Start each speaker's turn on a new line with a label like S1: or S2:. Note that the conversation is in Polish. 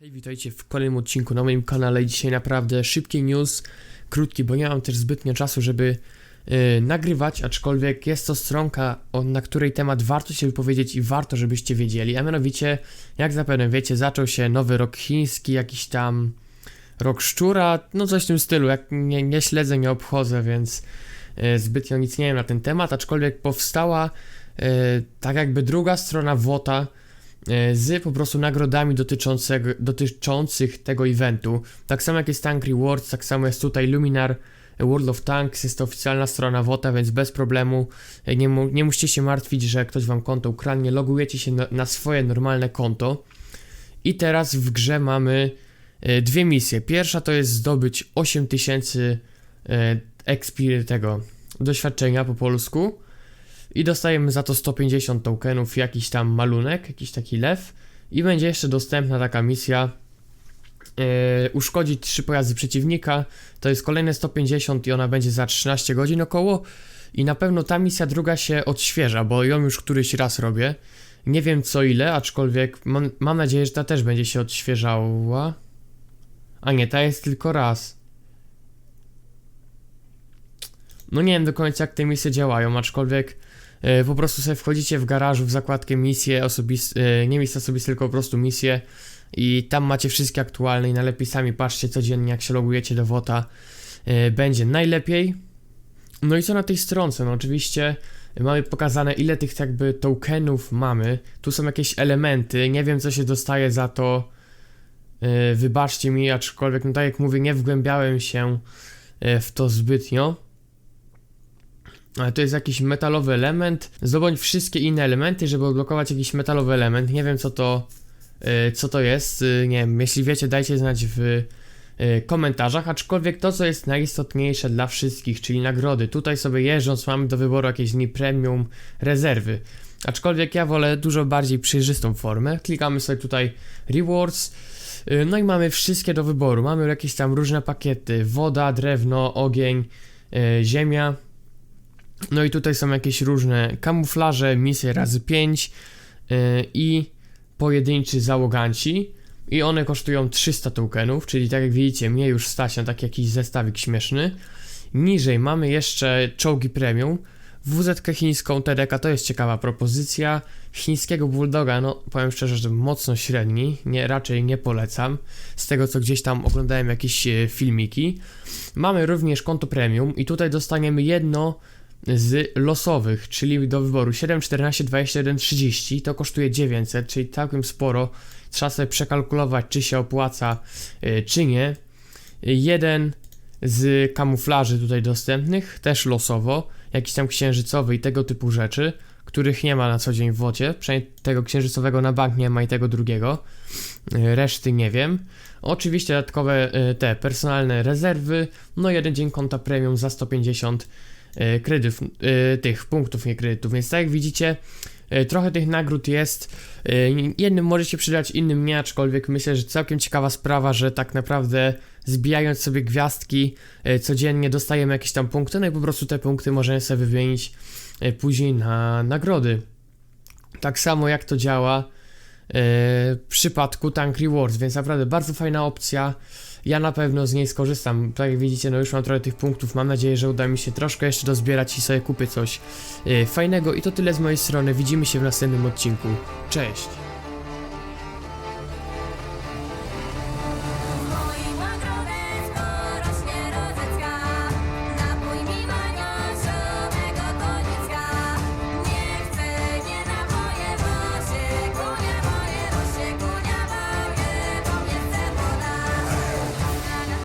S1: Hej, witajcie w kolejnym odcinku na moim kanale. Dzisiaj naprawdę szybki news, krótki, bo nie mam też zbytnio czasu, żeby yy, nagrywać, aczkolwiek jest to stronka, na której temat warto się wypowiedzieć i warto, żebyście wiedzieli. A mianowicie, jak zapewne wiecie, zaczął się nowy rok chiński, jakiś tam rok szczura, no coś w tym stylu. Jak nie, nie śledzę, nie obchodzę, więc yy, zbytnio nic nie wiem na ten temat, aczkolwiek powstała yy, tak jakby druga strona WOTA, z po prostu nagrodami dotyczących tego eventu. Tak samo jak jest Tank Rewards, tak samo jest tutaj Luminar World of Tanks, jest to oficjalna strona WOTA, więc bez problemu e, nie, mu, nie musicie się martwić, że ktoś wam konto ukradnie, logujecie się na, na swoje normalne konto. I teraz w grze mamy e, dwie misje. Pierwsza to jest zdobyć 8000 e, XP tego doświadczenia po polsku i dostajemy za to 150 tokenów, jakiś tam malunek, jakiś taki lew. I będzie jeszcze dostępna taka misja e, uszkodzić trzy pojazdy przeciwnika, to jest kolejne 150 i ona będzie za 13 godzin około. I na pewno ta misja druga się odświeża, bo ją już któryś raz robię, nie wiem co ile, aczkolwiek mam, mam nadzieję, że ta też będzie się odświeżała, a nie, ta jest tylko raz. No nie wiem do końca jak te misje działają, aczkolwiek po prostu sobie wchodzicie w garażu w zakładkę misje osobiste, e, nie misje osobiste, tylko po prostu misje i tam macie wszystkie aktualne i najlepiej sami patrzcie codziennie jak się logujecie do WOTA, e, będzie najlepiej. No i co na tej stronce? No oczywiście mamy pokazane ile tych jakby tokenów mamy, tu są jakieś elementy, nie wiem co się dostaje za to, e, wybaczcie mi, aczkolwiek no tak jak mówię, nie wgłębiałem się e, w to zbytnio. To jest jakiś metalowy element. Zdobądź wszystkie inne elementy, żeby odblokować jakiś metalowy element. Nie wiem co to, y, co to jest. Y, nie wiem, jeśli wiecie, dajcie znać w y, komentarzach. Aczkolwiek to, co jest najistotniejsze dla wszystkich, czyli nagrody. Tutaj sobie jeżdżąc mamy do wyboru jakieś dni premium, rezerwy. Aczkolwiek ja wolę dużo bardziej przejrzystą formę. Klikamy sobie tutaj rewards. No i mamy wszystkie do wyboru. Mamy jakieś tam różne pakiety: woda, drewno, ogień, ziemia. No i tutaj są jakieś różne kamuflaże, misje razy 5 yy, i pojedynczy załoganci. I one kosztują 300 tokenów, czyli tak jak widzicie, mnie już stać na taki jakiś zestawik śmieszny. Niżej mamy jeszcze czołgi premium. WZ chińską TDK to jest ciekawa propozycja. Chińskiego bulldoga, no powiem szczerze, że mocno średni, nie, raczej nie polecam. Z tego co gdzieś tam oglądałem jakieś e, filmiki. Mamy również konto premium i tutaj dostaniemy jedno z losowych, czyli do wyboru 7, 14, 21, 30, to kosztuje 900, czyli całkiem sporo. Trzeba sobie przekalkulować, czy się opłaca, y, czy nie. Jeden z kamuflaży tutaj dostępnych, też losowo, jakiś tam księżycowy i tego typu rzeczy, których nie ma na co dzień w wodzie, przynajmniej tego księżycowego na bank nie ma i tego drugiego, Y, reszty nie wiem. Oczywiście dodatkowe y, te personalne rezerwy, no jeden dzień konta premium za 150 e, kredytów, e, tych punktów, nie kredytów, więc tak jak widzicie, e, trochę tych nagród jest, e, jednym może się przydać, innym nie, aczkolwiek myślę, że całkiem ciekawa sprawa, że tak naprawdę zbijając sobie gwiazdki e, codziennie dostajemy jakieś tam punkty, no i po prostu te punkty możemy sobie wymienić e, później na nagrody. Tak samo jak to działa e, w przypadku Tank Rewards, więc naprawdę bardzo fajna opcja. Ja na pewno z niej skorzystam. Tak jak widzicie, no już mam trochę tych punktów. Mam nadzieję, że uda mi się troszkę jeszcze dozbierać i sobie kupię coś e, fajnego. I to tyle z mojej strony. Widzimy się w następnym odcinku. Cześć!